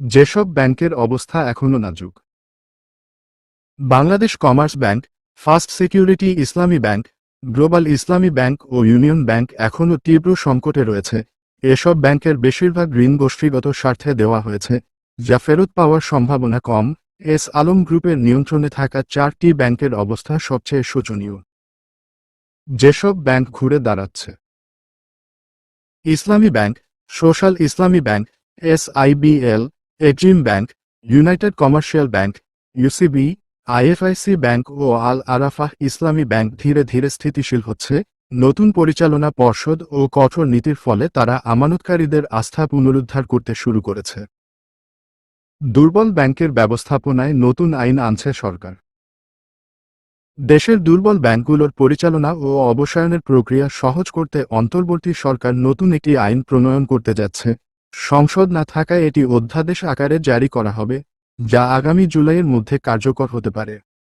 যেসব ব্যাংকের অবস্থা এখনও নাজুক। Bangladesh commerce bank, first security Islami bank, global Islami bank ও ইউনিয়ন ব্যাংক এখনও তীব্র সংকটে রয়েছে। এসব ব্যাংকের বেশিরভাগ ঋণ গোষ্ঠীগত স্বার্থে দেওয়া হয়েছে, যা ফেরত পাওয়ার সম্ভাবনা কম। এস আলম গ্রুপের নিয়ন্ত্রণে থাকা চারটি ব্যাংকের অবস্থা সবচেয়ে শোচনীয়। যেসব ব্যাংক ঘুরে দাঁড়াচ্ছে। Islami bank, social Islami bank, SIBL Exim bank united commercial bank UCB IFIC bank ও আল আরাফাহ ইসলামী ব্যাংক ধীরে ধীরে স্থিতিশীল হচ্ছে। নতুন পরিচালনা পর্ষদ ও কঠোর নীতির ফলে তারা আমানতকারীদের আস্থা পুনরুদ্ধার করতে শুরু করেছে। দুর্বল ব্যাংকের ব্যবস্থাপনায় নতুন আইন আনছে সরকার। দেশের দুর্বল ব্যাংকগুলোর পরিচালনা ও অবসায়নের প্রক্রিয়া সহজ করতে অন্তর্বর্তী সরকার নতুন একটি আইন প্রণয়ন করতে যাচ্ছে। সংসদ না থাকায় এটি অধ্যাদেশ আকারে জারি করা হবে, যা আগামী জুলাইয়ের মধ্যে কার্যকর হতে পারে।